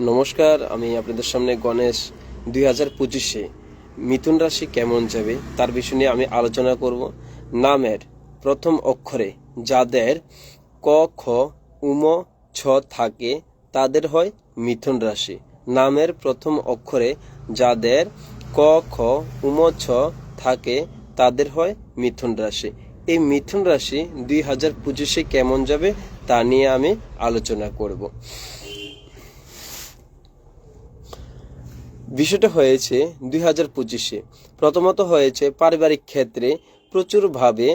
নমস্কার, আমি আপনাদের সামনে গণেশ দুই হাজার পঁচিশে। মিথুন রাশি কেমন যাবে তার বিষয় নিয়ে আমি আলোচনা করব। নামের প্রথম অক্ষরে যাদের ক, খ, উম, ছ থাকে তাদের হয় মিথুন রাশি। নামের প্রথম অক্ষরে যাদের ক, খ, উম, ছ থাকে তাদের হয় মিথুন রাশি। এই মিথুন রাশি দুই হাজার পঁচিশে কেমন যাবে তা নিয়ে আমি আলোচনা করব। বিষয়টা হয়েছে দুই হাজার পঁচিশে। প্রথমত হয়েছে পারিবারিক ক্ষেত্রে প্রচুরভাবে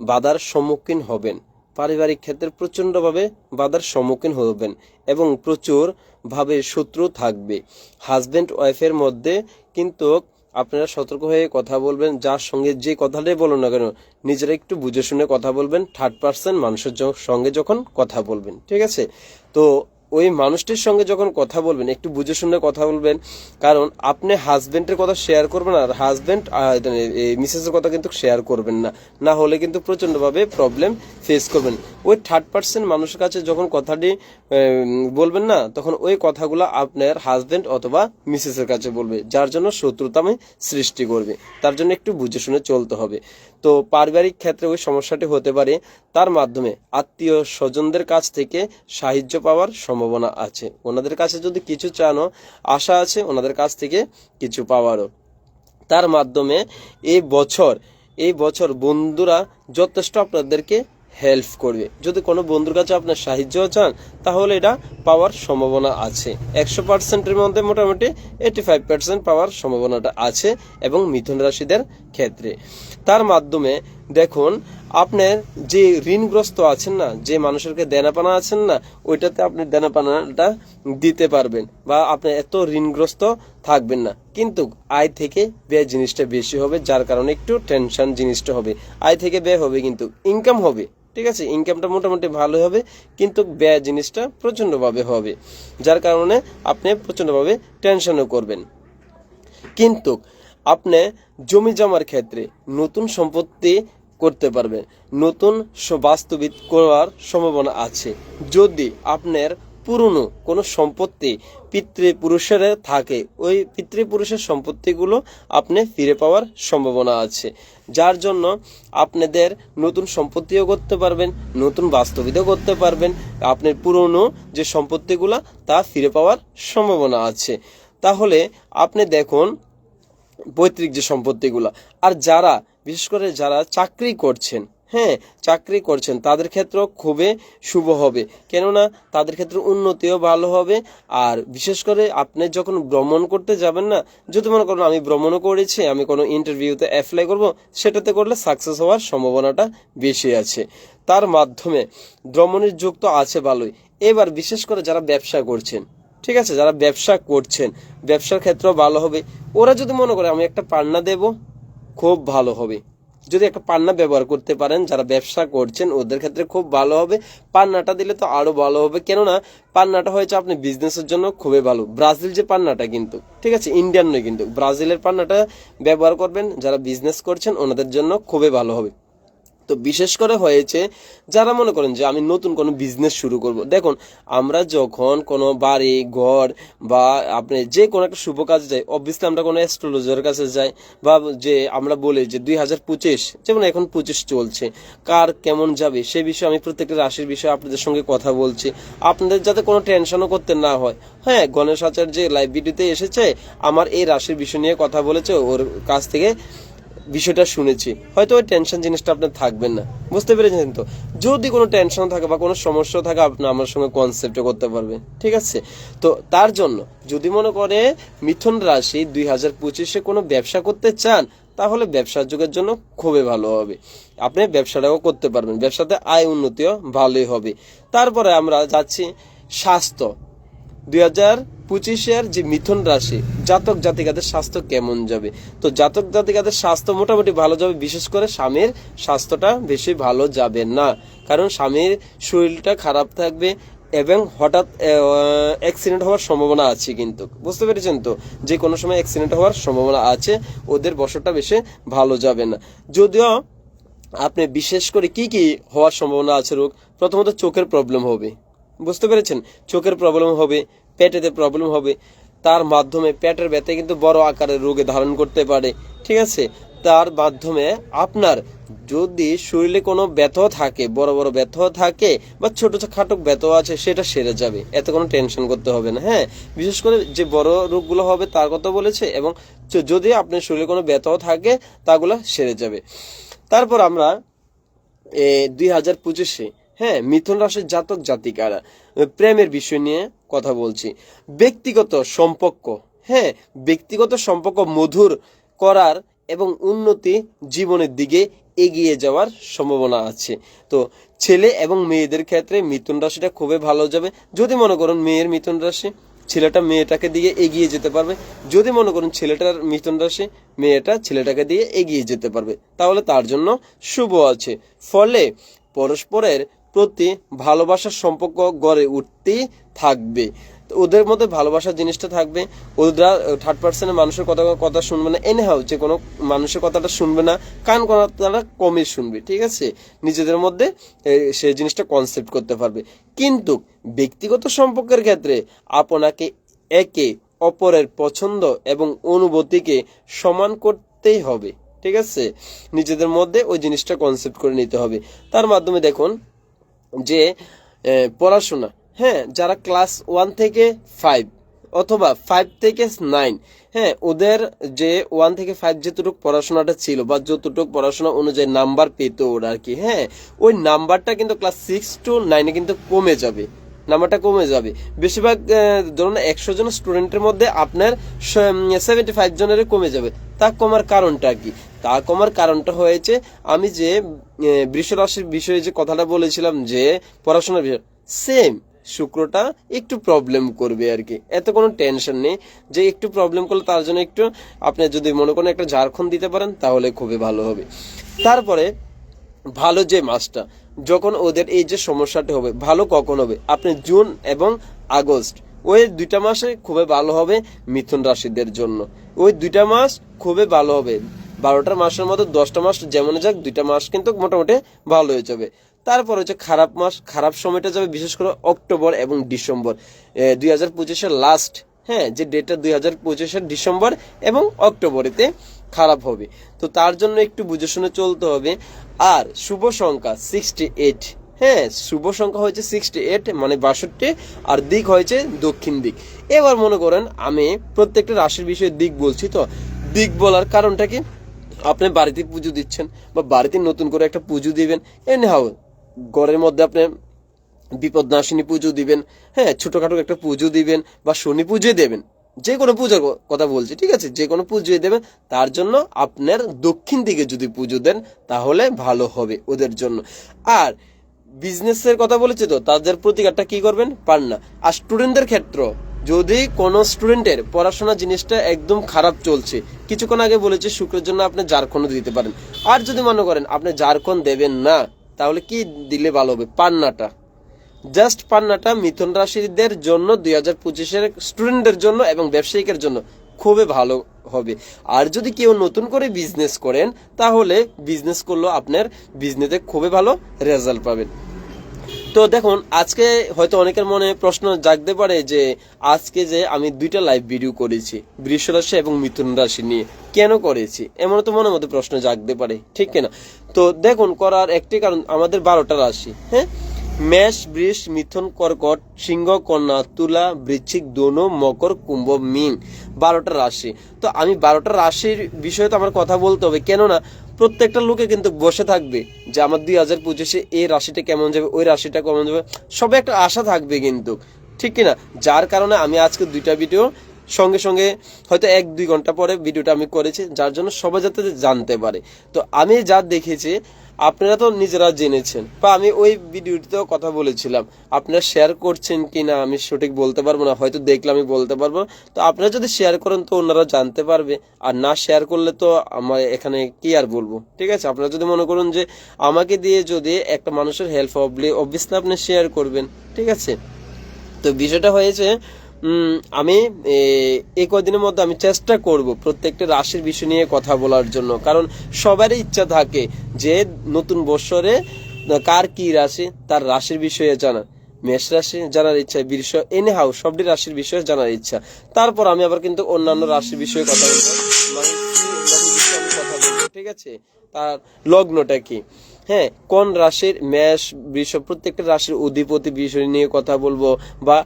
বাধার সম্মুখীন হবেন। পারিবারিক ক্ষেত্রে প্রচণ্ডভাবে বাধার সম্মুখীন হবেন এবং প্রচুরভাবে শত্রু থাকবে। হাজব্যান্ড ওয়াইফের মধ্যে কিন্তু আপনারা সতর্ক হয়ে কথা বলবেন, যার সঙ্গে যে কথাটাই বলুন না কেন, নিজেরা একটু বুঝে শুনে কথা বলবেন থার্ড পার্সন মানুষের সঙ্গে যখন কথা বলবেন, ঠিক আছে? তো ওই মানুষটির সঙ্গে যখন কথা বলবেন, একটু বুঝে শুনে কথা বলবেন, কারণ আপনি হাজবেন্ডের কথা শেয়ার করবেন আর হাজবেন্ড মিসেসের কথা কিন্তু শেয়ার করবেন না। না হলে কিন্তু প্রচণ্ডভাবে প্রবলেম ফেস করবেন। ওই থার্ড পার্সন মানুষের কাছে যখন কথাটি বলবেন না, তখন ওই কথাগুলো আপনার হাজবেন্ড অথবা মিসেসের কাছে বলবে, যার জন্য শত্রুতামে সৃষ্টি করবে। তার জন্য একটু বুঝে শুনে চলতে হবে। তো পারিবারিক ক্ষেত্রে ওই সমস্যাটি হতে পারে। তার মাধ্যমে আত্মীয় স্বজনদের কাছ থেকে সাহায্য পাওয়ার সম্ভাবনা আছে। ওনাদের কাছে যদি কিছু চানো আশা আছে, ওনাদের কাছ থেকে কিছু পাওয়ারও। তার মাধ্যমে এই বছর এই বছর বন্ধুরা যথেষ্ট আপনাদেরকে হেল্প করবে। যদি কোনো বন্ধুর কাছে আপনার সাহায্য চান, তাহলে এটা পাওয়ার সম্ভাবনা আছে। একশো পার্সেন্টের মধ্যে মোটামুটি এইটি ফাইভ পার্সেন্ট পাওয়ার সম্ভাবনাটা আছে এবং মিথুন রাশিদের ক্ষেত্রে। তার মাধ্যমে দেখুন, আপনার যে ঋণগ্রস্ত আছেন না, যে মানুষেরকে দেনাপানা আছেন না, ওইটাতে আপনি দেনাপানাটা দিতে পারবেন বা আপনি এত ঋণগ্রস্ত থাকবেন না। কিন্তু আয় থেকে ব্যয় জিনিসটা বেশি হবে, যার কারণে একটু টেনশন জিনিসটা হবে। আয় থেকে ব্যয় হবে, কিন্তু ইনকাম হবে। ঠিক আছে? ইনকামটা মোটামুটি ভালো হবে, কিন্তু ব্যয় জিনিসটা প্রচণ্ডভাবে হবে। যার কারণে আপনি প্রচণ্ডভাবে টেনশনও করবেন। কিন্তু আপনি জমি জমার ক্ষেত্রে নতুন সম্পত্তি করতে পারবেন। নতুন বাস্তবিক করার সম্ভাবনা আছে। যদি আপনার পুরনো কোনো সম্পত্তি পিতৃপুরুষের থাকে। ওই পিতৃপুরুষের সম্পত্তিগুলো আপনি ফিরে পাওয়ার সম্ভাবনা আছে। যার জন্য আপনাদের নতুন সম্পত্তিও করতে পারবেন, নতুন বাস্তবিতও করতে পারবেন। আপনার পুরনো যে সম্পত্তিগুলো, তা ফিরে পাওয়ার সম্ভাবনা আছে। তাহলে আপনি দেখুন পৈতৃক যে সম্পত্তিগুলো। আর যারা, বিশেষ করে যারা চাকরি করছেন হ্যাঁ চাকরি করছেন। তাদের ক্ষেত্রেও খুবই শুভ হবে। কেননা, তাদের ক্ষেত্রে উন্নতিও ভালো হবে। আর বিশেষ করে আপনি যখন ভ্রমণ করতে যাবেন না, যদি মনে করেন আমি ভ্রমণও করেছি, আমি কোনো ইন্টারভিউতে অ্যাপ্লাই করব, সেটাতে করলে সাকসেস হওয়ার সম্ভাবনাটা বেশি আছে। তার মাধ্যমে ভ্রমণের যোগ তো আছে ভালোই। এবার বিশেষ করে যারা ব্যবসা করছেন, ঠিক আছে, যারা ব্যবসা করছেন, ব্যবসার ক্ষেত্রেও ভালো হবে। ওরা যদি মনে করে আমি একটা পান্না দেব, খুব ভালো হবে। যদি একটা পান্না ব্যবহার করতে পারেন, যারা ব্যবসা করছেন, ওদের ক্ষেত্রে খুব ভালো হবে। পান্নাটা দিলে তো আরও ভালো হবে। কেননা, পান্নাটা হয়েছে আপনি বিজনেসের জন্য খুবই ভালো। ব্রাজিল যে পান্নাটা কিন্তু, ঠিক আছে? ইন্ডিয়ান নয় কিন্তু। ব্রাজিলের পান্নাটা ব্যবহার করবেন, যারা বিজনেস করছেন, ওনাদের জন্য খুবই ভালো হবে। তো বিশেষ করে হয়েছে যারা মনে করেন যে আমি নতুন কোনো বিজনেস শুরু করব। দেখুন, আমরা যখন কোনো বাড়ি, ঘর বা আপনি যে কোনো একটা শুভ কাজে যাই অবভিয়াসলি আমরা কোনো অ্যাস্ট্রোলজারের কাছে যাই বা যে আমরা বলি যে দুই হাজার পঁচিশ, যেমন এখন পঁচিশ চলছে, কার কেমন যাবে সে বিষয়ে আমি প্রত্যেকটা রাশির বিষয়ে আপনাদের সঙ্গে কথা বলছি। আপনাদের যাতে কোনো টেনশনও করতে না হয়। হ্যাঁ গণেশ আচার্য ভিডিওতে এসেছে, আমার এই রাশির বিষয় নিয়ে কথা বলেছে, ওর কাছ থেকে বিষয়টা শুনেছি। হয়তো ওই টেনশন জিনিসটা আপনার থাকবেন না। বুঝতে পেরেছেন তো? যদি কোনো টেনশন থাকে বা কোনো সমস্যা থাকে, আপনি আমার সঙ্গে কনসেপ্টে করতে পারবেন। ঠিক আছে? তো তার জন্য, যদি মনে করে মিথুন রাশি দুই হাজার পঁচিশে কোনো ব্যবসা করতে চান, তাহলে ব্যবসার যুগের জন্য খুবই ভালো হবে। আপনি ব্যবসাটাও করতে পারবেন। ব্যবসাতে আয় উন্নতিও ভালোই হবে। তারপরে আমরা যাচ্ছি স্বাস্থ্য। দুই হাজার পঁচিশের যে মিথুন রাশি, জাতক জাতিকাদের স্বাস্থ্য কেমন যাবে? তো জাতক জাতিকাদের স্বাস্থ্য মোটামুটি ভালো যাবে, বিশেষ করে স্বামীর স্বাস্থ্যটা বেশি ভালো যাবে না। কারণ স্বামীর শরীরটা খারাপ থাকবে এবং হঠাৎ অ্যাক্সিডেন্ট হওয়ার সম্ভাবনা আছে কিন্তু। বুঝতে পেরেছেন তো? যে কোনো সময় অ্যাক্সিডেন্ট হওয়ার সম্ভাবনা আছে, ওদের বছরটা বেশি ভালো যাবে না। যদিও আপনি বিশেষ করে কি কি হওয়ার সম্ভাবনা আছে রোগ, প্রথমত চোখের প্রবলেম হবে। বুঝতে পেরেছেন? চোখের প্রবলেম হবে পেটেতে প্রবলেম হবে, তার মাধ্যমে পেটের ব্যথা কিন্তু বড় আকারের রোগে ধারণ করতে পারে, ঠিক আছে? তার মাধ্যমে আপনার যদি শরীরে কোনো ব্যথা থাকে, বড় বড় ব্যথা থাকে বা ছোট খাটো ব্যথা আছে, সেটা সেরে যাবে, এত কোনো টেনশন করতে হবে না হ্যাঁ? বিশেষ করে যে বড় রোগগুলো হবে তার কথা বলেছে এবং যদি আপনার শরীরে কোনো ব্যথাও থাকে, তাগুলো সেরে যাবে। তারপর আমরা দুই হাজার পঁচিশে হ্যাঁ মিথুন রাশির জাতক জাতিকারা প্রেমের বিষয় নিয়ে কথা বলছি। ব্যক্তিগত সম্পর্ক হ্যাঁ ব্যক্তিগত সম্পর্ক মধুর করার এবং উন্নতি জীবনের দিকে এগিয়ে যাওয়ার সম্ভাবনা আছে। তো ছেলে এবং মেয়েদের ক্ষেত্রে মিথুন রাশিটা খুবই ভালো যাবে। যদি মনে করুন মেয়ের মিথুন রাশি, ছেলেটা মেয়েটাকে দিয়ে এগিয়ে যেতে পারবে। যদি মনে করুন ছেলেটার মিথুন রাশি, মেয়েটা ছেলেটাকে দিয়ে এগিয়ে যেতে পারবে। তাহলে তার জন্য শুভ আছে। ফলে পরস্পরের প্রতি ভালোবাসার সম্পর্ক গড়ে উঠতেই থাকবে। ওদের মধ্যে ভালোবাসার জিনিসটা থাকবে। ওরা থার্ড পার্সনের মানুষের কথা কথা শুনবে না। এনে হাও যে কোনো মানুষের কথাটা শুনবে না। কান কথাটা কমই শুনবে, ঠিক আছে? নিজেদের মধ্যে সে জিনিসটা কনসেপ্ট করতে পারবে। কিন্তু ব্যক্তিগত সম্পর্কের ক্ষেত্রে আপনাকে একে অপরের পছন্দ এবং অনুভূতিকে সমান করতেই হবে, ঠিক আছে? নিজেদের মধ্যে ওই জিনিসটা কনসেপ্ট করে নিতে হবে। তার মাধ্যমে দেখুন যে পড়াশোনা হ্যাঁ যারা ক্লাস ওয়ান থেকে ফাইভ অথবা ফাইভ থেকে নাইন হ্যাঁ ওদের যে ওয়ান থেকে ফাইভ যেতটুকু পড়াশোনাটা ছিল বা যতটুকু পড়াশোনা অনুযায়ী নাম্বার পেত ওরা আর কি হ্যাঁ ওই নাম্বারটা কিন্তু ক্লাস সিক্স টু নাইনে কিন্তু কমে যাবে। নাম্বারটা কমে যাবে। বেশিরভাগ ধরুন একশো জন স্টুডেন্টের মধ্যে আপনার সেভেন্টি ফাইভ জনের কমে যাবে। তা কমার কারণটা কি? তা কমার কারণটা হয়েছে আমি যে আহ, বৃষ রাশির বিষয়ে যে কথাটা বলেছিলাম যে পড়াশোনার বিষয় সেম শুক্রটা একটু প্রবলেম করবে আর কি এত কোনো টেনশন নেই। যে একটু প্রবলেম করলে তার জন্য একটু আপনি যদি মনে করেন একটা ঝাড়খণ্ড দিতে পারেন তাহলে খুবই ভালো হবে। তারপরে ভালো যে মাসটা যখন ওদের এই যে সমস্যাটা হবে, ভালো কখন হবে? আপনি জুন এবং আগস্ট, ওই দুইটা মাসে খুবই ভালো হবে মিথুন রাশিদের জন্য। ওই দুইটা মাস খুবই ভালো হবে। বারোটা মাসের মতো দশটা মাস যেমন যাক, দুইটা মাস কিন্তু মোটামুটি ভালো হয়ে যাবে। তারপর হচ্ছে খারাপ মাস, খারাপ সময়টা যাবে বিশেষ করে অক্টোবর এবং ডিসেম্বর। দুই হাজার পঁচিশের লাস্ট হ্যাঁ যে ডেটটা দুই হাজার পঁচিশের ডিসেম্বর এবং অক্টোবরেতে। খারাপ হবে। তো তার জন্য একটু বুঝে শুনে চলতে হবে। আর শুভ সংখ্যা সিক্সটি এইট হ্যাঁ শুভ সংখ্যা হয়েছে সিক্সটি এইট মানে বাষট্টি, আর দিক হয়েছে দক্ষিণ দিক। এবার মনে করেন আমি প্রত্যেকটা রাশির বিষয়ে দিক বলছি তো। দিক বলার কারণটা কি? আপনি বাড়িতে পুজো দিচ্ছেন বা বাড়িতে নতুন করে একটা পুজো দিবেন। এনে হাও ঘরের মধ্যে আপনি বিপদ নাশিনী পুজো দিবেন। হ্যাঁ ছোটখাটো একটা পুজো দিবেন বা শনি পুজো দেবেন। যে কোনো পূজার কথা বলছি, ঠিক আছে? যে কোনো পুজো দেবেন তার জন্য আপনার দক্ষিণ দিকে যদি পুজো দেন, তাহলে ভালো হবে ওদের জন্য। আর বিজনেসের কথা বলেছি তো, তাদের প্রতিকারটা কি করবেন? পান না। আর স্টুডেন্টদের ক্ষেত্র, যদি কোনো স্টুডেন্টের পড়াশোনা জিনিসটা একদম খারাপ চলছে, কিছুক্ষণ আগে বলেছি, শুক্রের জন্য আপনি ঝাড়খণ্ড দিতে পারেন। আর যদি মনে করেন, আপনি ঝাড়খণ্ড দেবেন না, তাহলে কি দিলে ভালো হবে? পান্নাটা। জাস্ট পান্নাটা মিথুন রাশিদের জন্য, দুই হাজার পঁচিশের স্টুডেন্টদের জন্য এবং ব্যবসায়িকের জন্য খুবই ভালো হবে। আর যদি কেউ নতুন করে বিজনেস করেন, তাহলে বিজনেস করলেও আপনার বিজনেসে খুবই ভালো রেজাল্ট পাবেন। তো দেখুন, আজকে হয়তো অনেকের মনে প্রশ্ন জাগতে পারে যে, আজকে যে আমি দুইটা লাইভ ভিডিও করেছি, বৃষ রাশি এবং মিথুন রাশি নিয়ে, কেন করেছি? এমন তো মনের মধ্যে প্রশ্ন জাগতে পারে, ঠিক কিনা? তো দেখুন, করার একটি কারণ আমাদের বারোটা রাশি হ্যাঁ? মেষ, বৃষ, মিথুন, কর্কট, সিংহ, কন্যা, তুলা, বৃশ্চিক, দোনো, মকর, কুম্ভ, মিন বারোটা রাশি। তো আমি বারোটা রাশির বিষয়ে তো আমার কথা বলতে হবে। কেননা প্রত্যেকটা লোকে কিন্তু বসে থাকবে যে আমার দুই হাজার পঁচিশে এই রাশিটা কেমন যাবে, ওই রাশিটা কেমন যাবে, সবে একটা আশা থাকবে কিন্তু। ঠিক কিনা? যার কারণে আমি আজকে দুইটা ভিডিও সঙ্গে সঙ্গে হয়তো এক, দুই ঘণ্টা পরে ভিডিওটা আমি করেছি, যার জন্য সবাই যাতে জানতে পারে। তো আমি যা দেখেছি, আপনারা তো নিজেরা জেনেছেন। বা আমি ওই ভিডিওটিতেও কথা বলেছিলাম, আপনারা শেয়ার করছেন কি না আমি সঠিক বলতে পারব না, হয়তো দেখলে আমি বলতে পারব। তো আপনারা যদি শেয়ার করেন তো ওনারা জানতে পারবে, আর না শেয়ার করলে তো আমার এখানে কি আর বলব? ঠিক আছে? আপনারা যদি মনে করুন যে আমাকে দিয়ে যদি একটা মানুষের হেল্প হবে অবভিয়াসলি আপনি শেয়ার করবেন, ঠিক আছে? তো বিষয়টা হয়েছে আমি এই কদিনের মধ্যে আমি চেষ্টা করব প্রত্যেকটা রাশির বিষয় নিয়ে কথা বলার জন্য। কারণ সবারই ইচ্ছা থাকে যে নতুন বৎসরে কার কি রাশি তার রাশির বিষয়ে জানা। মেষ রাশি জানার ইচ্ছা, বৃষ এনে হাউ সবটি রাশির বিষয়ে জানার ইচ্ছা। তারপর আমি আবার কিন্তু অন্যান্য রাশির বিষয়ে কথা বলব। মানে ঠিক আছে? তার লগ্নটা কি? হ্যাঁ কোন রাশির মেষ, বৃষ, প্রত্যেকটা রাশির অধিপতি বিষয় নিয়ে কথা বলব বা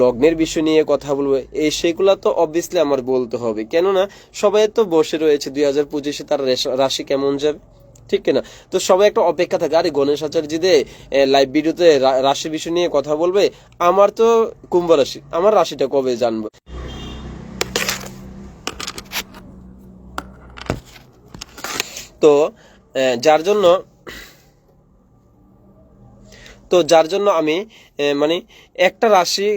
লগ্নের বিষয় নিয়ে কথা বলব এই সেগুলো তো অবভিয়াসলি আমার বলতে হবে। কেননা, সবাই তো বসে রয়েছে, দুই হাজার পঁচিশে তার রাশি কেমন যাবে? ঠিক কিনা? তো সবাই একটা অপেক্ষা থাকে, আরে গণেশ আচার্যদে লাইভ ভিডিওতে রাশি বিষয় নিয়ে কথা বলবে, আমার তো কুম্ভ রাশি, আমার রাশিটা কবে জানব? তো যার জন্য তো যার জন্য আমি মানে একটা রাশি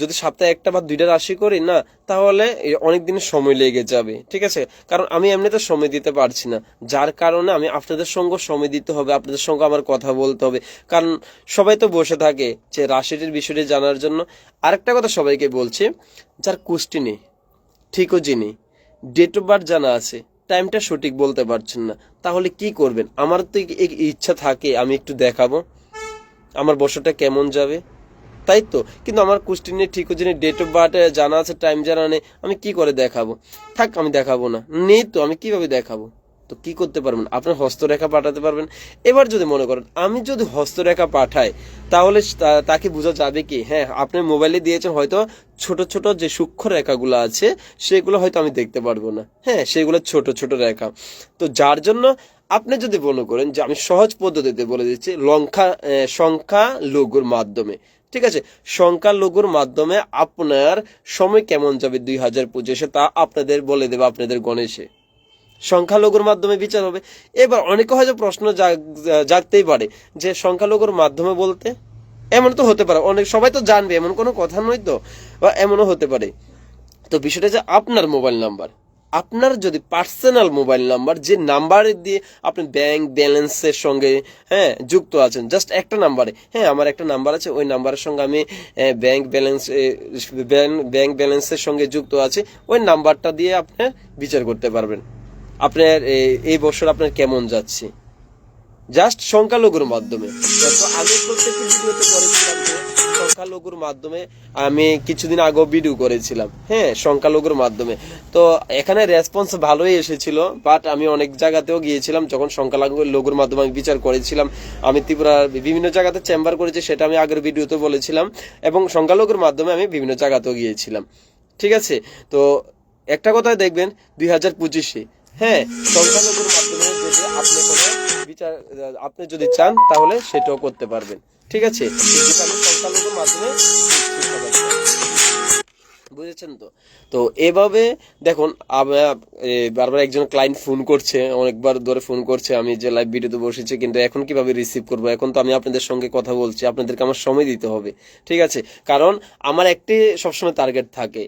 যদি সপ্তাহে একটা বা দুইটা রাশি করি না, তাহলে অনেক দিন সময় লেগে যাবে, ঠিক আছে? কারণ আমি এমনিতে সময় দিতে পারছি না। যার কারণে আমি আপনাদের সঙ্গে সময় দিতে হবে, আপনাদের সঙ্গে আমার কথা বলতে হবে। কারণ সবাই তো বসে থাকে যে রাশিটির বিষয়টি জানার জন্য। আরেকটা কথা সবাইকে বলছি, যার কুষ্টি নেই, ঠিকও যিনি ডেট অফ বার্থ জানা আছে টাইমটা সঠিক বলতে পারছেন না, তাহলে কি করবেন? আমার তো ইচ্ছা থাকে, আমি একটু দেখাবো। আমার বছরটা কেমন যাবে? তাই তো। কিন্তু আমার নিয়ে ঠিক হচ্ছে ডেট অফ বার্থ জানা আছে টাইম জানা নেই, আমি কি করে দেখাবো? থাক, আমি দেখাবো না। নেই তো, আমি কীভাবে দেখাবো? তো কি করতে পারবেন? আপনার হস্তরেখা পাঠাতে পারবেন? এবার যদি মনে করেন, আমি যদি হস্তরেখা পাঠাই, তাহলে তাকে বোঝা যাবে কি? হ্যাঁ আপনি মোবাইলে দিয়েছেন, হয়তো ছোট ছোট যে সূক্ষ্ম রেখাগুলো আছে, সেগুলো হয়তো আমি দেখতে পারব না। হ্যাঁ সেগুলো ছোট ছোট রেখা। তো যার জন্য আপনি যদি মনে করেন যে আমি সহজ পদ্ধতিতে বলে দিচ্ছি লঙ্কা সংখ্যা লঘুর মাধ্যমে, ঠিক আছে? সংখ্যা লঘুর মাধ্যমে আপনার সময় কেমন যাবে দুই হাজার পঁচিশে তা আপনাদের বলে দেবে আপনাদের গণেশে। সংখ্যালঘুর মাধ্যমে বিচার হবে। এবার অনেকে হয়তো প্রশ্ন জাগতেই পারে যে সংখ্যালঘুর মাধ্যমে বলতে এমন তো হতে পারে, অনেক সবাই তো জানবে, এমন কোনো কথা নয় তো, বা এমনও হতে পারে। তো বিষয়টা যে আপনার মোবাইল নাম্বার আপনার যদি পার্সোনাল মোবাইল নাম্বার যে নাম্বার দিয়ে আপনি ব্যাংক ব্যালেন্সের সঙ্গে হ্যাঁ যুক্ত আছেন জাস্ট একটা নাম্বারে হ্যাঁ আমার একটা নাম্বার আছে, ওই নাম্বারের সঙ্গে আমি ব্যাংক ব্যালেন্স ব্যাংক ব্যালেন্সের সঙ্গে যুক্ত আছে, ওই নাম্বারটা দিয়ে আপনি বিচার করতে পারবেন। আপনার এই বছর আপনার কেমন যাচ্ছে? জাস্ট সংখ্যালঘুর মাধ্যমে। তো প্রত্যেকটি ভিডিওতে করেছিলাম সংখ্যালঘুর মাধ্যমে আমি কিছুদিন আগেও ভিডিও করেছিলাম। হ্যাঁ সংখ্যালঘুর মাধ্যমে। তো এখানে রেসপন্স ভালোই এসেছিল বাট আমি অনেক জায়গাতেও গিয়েছিলাম, যখন সংখ্যালঘু লঘুর মাধ্যমে আমি বিচার করেছিলাম, আমি ত্রিপুরার বিভিন্ন জায়গাতে চেম্বার করেছি, সেটা আমি আগের ভিডিওতে বলেছিলাম, এবং সংখ্যালঘুর মাধ্যমে আমি বিভিন্ন জায়গাতেও গিয়েছিলাম। ঠিক আছে? তো একটা কথা দেখবেন, দুই হাজার পঁচিশে হ্যাঁ সংখ্যালঘুর মাধ্যমে যদি আপনি বিচার, আপনি যদি চান, তাহলে সেটাও করতে পারবেন। ঠিক আছে? বুঝেছেন তো? তো এভাবে দেখুন বারবার একজন ক্লায়েন্ট ফোন করছে, অনেকবার ধরে ফোন করছে, আমি যে লাইভ ভিডিওতে বসেছি, কিন্তু এখন কীভাবে রিসিভ করব? এখন তো আমি আপনাদের সঙ্গে কথা বলছি, আপনাদেরকে আমার সময় দিতে হবে, ঠিক আছে? কারণ আমার একটি সবসময় টার্গেট থাকে।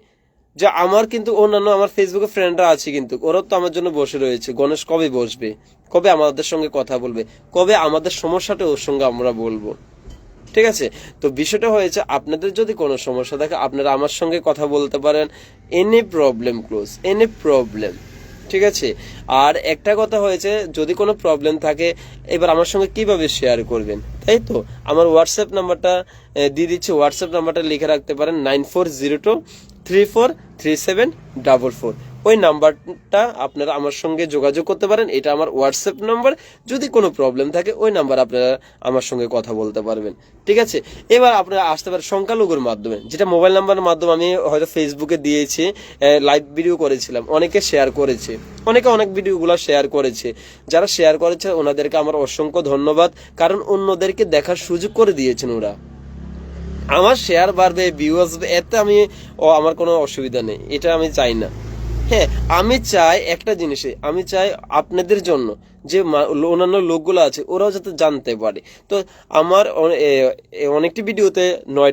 যে আমার কিন্তু অন্যান্য আমার ফেসবুকে ফ্রেন্ডরা আছে কিন্তু, ওরাও তো আমার জন্য বসে রয়েছে। গণেশ কবে বসবে? কবে আমাদের সঙ্গে কথা বলবে? কবে আমাদের সমস্যাটা ওর সঙ্গে আমরা বলব? ঠিক আছে? তো বিষয়টা হয়েছে, আপনাদের যদি কোনো সমস্যা থাকে, আপনারা আমার সঙ্গে কথা বলতে পারেন। Any problem close any problem ঠিক আছে? আর একটা কথা হয়েছে, যদি কোনো প্রবলেম থাকে, এবার আমার সঙ্গে কীভাবে শেয়ার করবেন? তাই তো? আমার হোয়াটসঅ্যাপ নাম্বারটা দিয়ে দিচ্ছি। হোয়াটসঅ্যাপ নাম্বারটা লিখে রাখতে পারেন nine four zero two three four three seven double four ওই নাম্বারটা আপনারা আমার সঙ্গে যোগাযোগ করতে পারেন। এটা আমার হোয়াটসঅ্যাপ নাম্বার যদি কোনো প্রবলেম থাকে, ওই নাম্বার আপনারা আমার সঙ্গে কথা বলতে পারবেন। ঠিক আছে? এবার আপনারা আসতে পারেন সংখ্যালঘুর মাধ্যমে। যেটা মোবাইল নাম্বারের মাধ্যমে আমি হয়তো ফেসবুকে দিয়েছি লাইভ ভিডিও করেছিলাম। অনেকে শেয়ার করেছে। অনেকে অনেক ভিডিওগুলো শেয়ার করেছে। যারা শেয়ার করেছে, ওনাদেরকে আমার অসংখ্য ধন্যবাদ। কারণ অন্যদেরকে দেখার সুযোগ করে দিয়েছেন ওরা। আমার শেয়ার বাড়বে ভিউ আসবে এতে আমি আমার কোনো অসুবিধা নেই। এটা আমি চাই না। হ্যাঁ আমি চাই একটা জিনিসে আমি চাই আপনাদের জন্য। যে অন্যান্য লোকগুলো আছে, ওরাও যাতে জানতে পারে। তো আমার অনেকটি ভিডিওতে নয়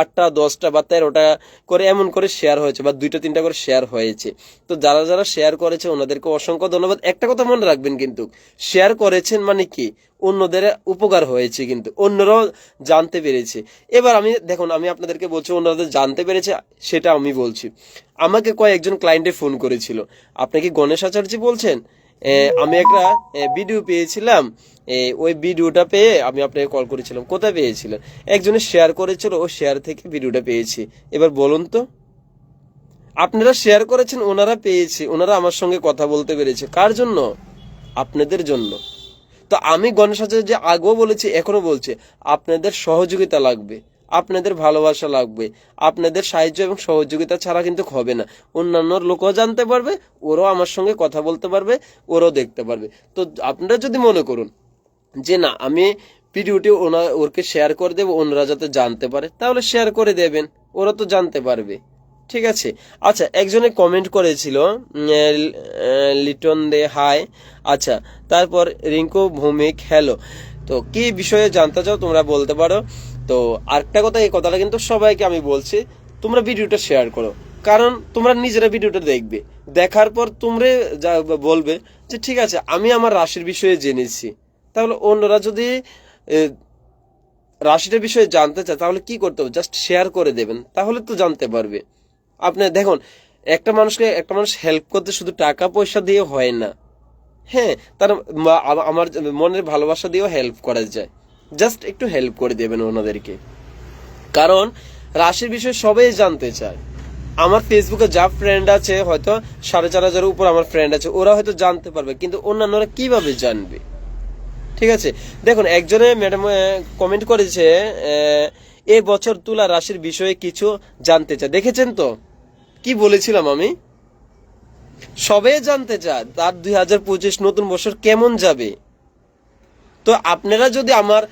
আটটা, দশটা বা তেরোটা করে এমন করে শেয়ার হয়েছে বা দুইটা, তিনটা করে শেয়ার হয়েছে। তো যারা যারা শেয়ার করেছে, ওনাদেরকে অসংখ্য ধন্যবাদ। একটা কথা মনে রাখবেন কিন্তু শেয়ার করেছেন মানে কি? অন্যদের উপকার হয়েছে কিন্তু, অন্যরাও জানতে পেরেছে। এবার আমি, দেখুন, আমি আপনাদেরকে বলছি অন্যদের জানতে পেরেছে, সেটা আমি বলছি। আমাকে কয়েকজন ক্লায়েন্টে ফোন করেছিল। আপনি কি গণেশ আচার্য বলছেন? আমি একটা ভিডিও পেয়েছিলাম। ওই ভিডিওটা পেয়ে আমি আপনাকে কল করেছিলাম। কোথায় পেয়েছিলেন? একজনে শেয়ার করেছিল, ও শেয়ার থেকে ভিডিওটা পেয়েছি। এবার বলুন তো, আপনারা শেয়ার করেছেন, ওনারা পেয়েছে, ওনারা আমার সঙ্গে কথা বলতে পেরেছে। কার জন্য? আপনাদের জন্য। তো আমি গণেশ যে আগেও বলেছি, এখনও বলছি, আপনাদের সহযোগিতা লাগবে। আপনাদের ভালোবাসা লাগবে। আপনাদের সাহায্য এবং সহযোগিতা ছাড়া কিন্তু হবে না। অন্যান্য লোকও জানতে পারবে, ওরাও আমার সঙ্গে কথা বলতে পারবে, ওরাও দেখতে পারবে। তো আপনারা যদি মনে করুন যে না, আমি ভিডিওটি ওনা, ওরকে শেয়ার করে দেবো, অন্যরা যাতে জানতে পারে, তাহলে শেয়ার করে দেবেন, ওরা তো জানতে পারবে। ঠিক আছে? আচ্ছা একজনে কমেন্ট করেছিল লিটন দে হাই আচ্ছা তারপর রিঙ্কু ভৌমিক হ্যালো তো কি বিষয়ে জানতে চাও তোমরা বলতে পারো। তো আরেকটা কথা, এই কথাটা কিন্তু সবাইকে আমি বলছি, তোমরা ভিডিওটা শেয়ার করো। কারণ তোমরা নিজেরা ভিডিওটা দেখবে। দেখার পর তোমরা যা বলবে যে, ঠিক আছে, আমি আমার রাশির বিষয়ে জেনেছি। তাহলে অন্যরা যদি রাশিটার বিষয়ে জানতে চায়, তাহলে কি করতে হবে? জাস্ট শেয়ার করে দেবেন, তাহলে তো জানতে পারবে। আপনি দেখুন, একটা মানুষকে, একটা মানুষ হেল্প করতে শুধু টাকা পয়সা দিয়ে হয় না। হ্যাঁ তার আমার মনের ভালোবাসা দিয়েও হেল্প করা যায়। জাস্ট একটু হেল্প করে দেবেন ওনাদেরকে। কারণ রাশির বিষয়ে সবাই জানতে চায়। আমার ফেসবুকে যা ফ্রেন্ড আছে, হয়তো সাড়ে চার হাজারের উপর আমার ফ্রেন্ড আছে, ওরা হয়তো জানতে পারবে, কিন্তু অন্যান্যরা কীভাবে জানবে? ঠিক আছে? দেখুন, একজনে ম্যাডাম কমেন্ট করেছে, এ বছর তুলা রাশির বিষয়ে কিছু জানতে চায়। দেখেছেন তো? কি বলেছিলাম আমি? সবে জানতে চায়, তার দুই হাজার পঁচিশ নতুন বছর কেমন যাবে? তো আপনারা যদি আমার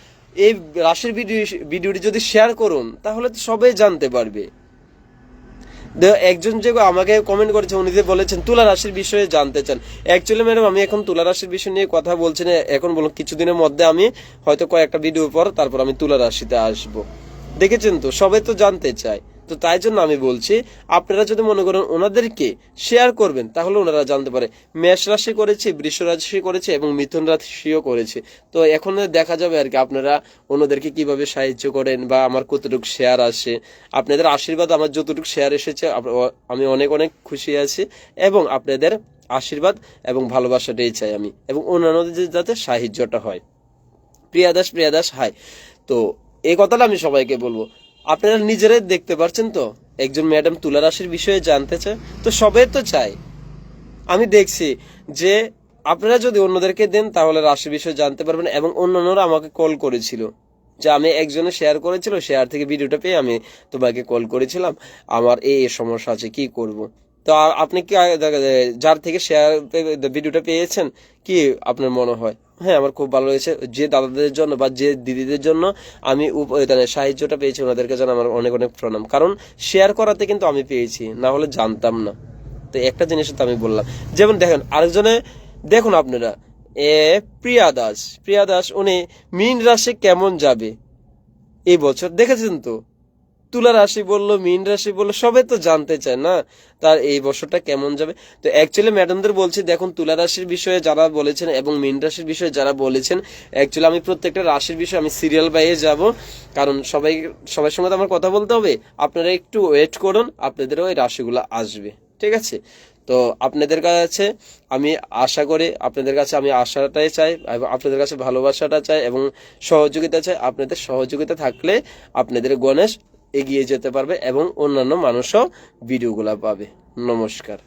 এই রাশির ভিডিও, ভিডিওটি যদি শেয়ার করুন, তাহলে তো সবাই জানতে পারবে। একজন যে আমাকে কমেন্ট করেছে, উনি যে বলেছেন, তুলা রাশির বিষয়ে জানতে চান। অ্যাকচুয়ালি ম্যাডাম আমি এখন তুলা রাশির বিষয় নিয়ে কথা বলছি না। এখন বলুন, কিছুদিনের মধ্যে আমি হয়তো কয়েকটা ভিডিও পর, তারপর আমি তুলা রাশিতে আসব। দেখেছেন তো? সবাই তো জানতে চায়। তো তাই জন্য আমি বলছি, আপনারা যদি মনে করেন ওনাদেরকে শেয়ার করবেন, তাহলে ওনারা জানতে পারে। মেষ রাশি করেছে, বৃষ রাশি করেছে এবং মিথুন রাশিও করেছে। তো এখন দেখা যাবে আর কি, আপনারা ওনাদেরকে কীভাবে সাহায্য করেন বা আমার কতটুকু শেয়ার আসে। আপনাদের আশীর্বাদ আমার যতটুকু শেয়ার এসেছে আমি অনেক অনেক খুশি আছি এবং আপনাদের আশীর্বাদ এবং ভালোবাসাটাই চাই আমি এবং অন্যান্যদের যাতে সাহায্যটা হয়। প্রিয়া দাস প্রিয়া দাস হাই তো এই কথাটা আমি সবাইকে বলব। আপনারা নিজেরাই দেখতে পারছেন তো? একজন ম্যাডাম তুলা রাশির বিষয়ে জানতে চায়, তো সবাই তো চায়। আমি দেখছি যে আপনারা যদি অন্যদেরকে দেন, তাহলে রাশির বিষয়ে জানতে পারবেন এবং অন্যান্যরা আমাকে কল করেছিল। যে আমি একজনে শেয়ার করেছিল শেয়ার থেকে ভিডিওটা পেয়ে আমি তোমাকে কল করেছিলাম। আমার এই সমস্যা আছে, কি করব? তো আপনি কি যার থেকে শেয়ার ভিডিওটা পেয়েছেন, কি আপনার মনে হয়? হ্যাঁ আমার খুব ভালো হয়েছে যে দাদাদের জন্য বা যে দিদিদের জন্য আমি সাহায্যটা পেয়েছি, ওনাদেরকে যেন আমার অনেক অনেক প্রণাম। কারণ শেয়ার করাতে কিন্তু আমি পেয়েছি, না হলে জানতাম না। তো একটা জিনিস তো আমি বললাম। যেমন দেখেন, আরেকজনে, দেখুন আপনারা, এ প্রিয়া দাস। প্রিয়া দাস, উনি মিন রাশি কেমন যাবে? এই বছর দেখেছেন তো? তুলা রাশি বলল, মিন রাশি বলল সবাই তো জানতে চায় না তার এই বছরটা কেমন যাবে। তো অ্যাকচুয়ালি ম্যাডামদের বলছি, দেখুন, তুলা রাশির বিষয়ে যারা বলেছেন এবং মিন রাশির বিষয়ে যারা বলেছেন অ্যাকচুয়ালি আমি প্রত্যেকটা রাশির বিষয়ে আমি সিরিয়াল বাইয়ে যাব। কারণ সবাই, সবার সঙ্গে তো আমার কথা বলতে হবে। আপনারা একটু ওয়েট করুন, আপনাদেরও এই রাশিগুলো আসবে। ঠিক আছে? তো আপনাদের কাছে আমি আশা করি, আপনাদের কাছে আমি আশাটাই চাই আপনাদের কাছে ভালোবাসাটা চাই এবং সহযোগিতা চাই। আপনাদের সহযোগিতা থাকলে আপনাদের গণেশ এগিয়ে যেতে পারবে এবং অন্যান্য মানুষও ভিডিওগুলো পাবে। নমস্কার।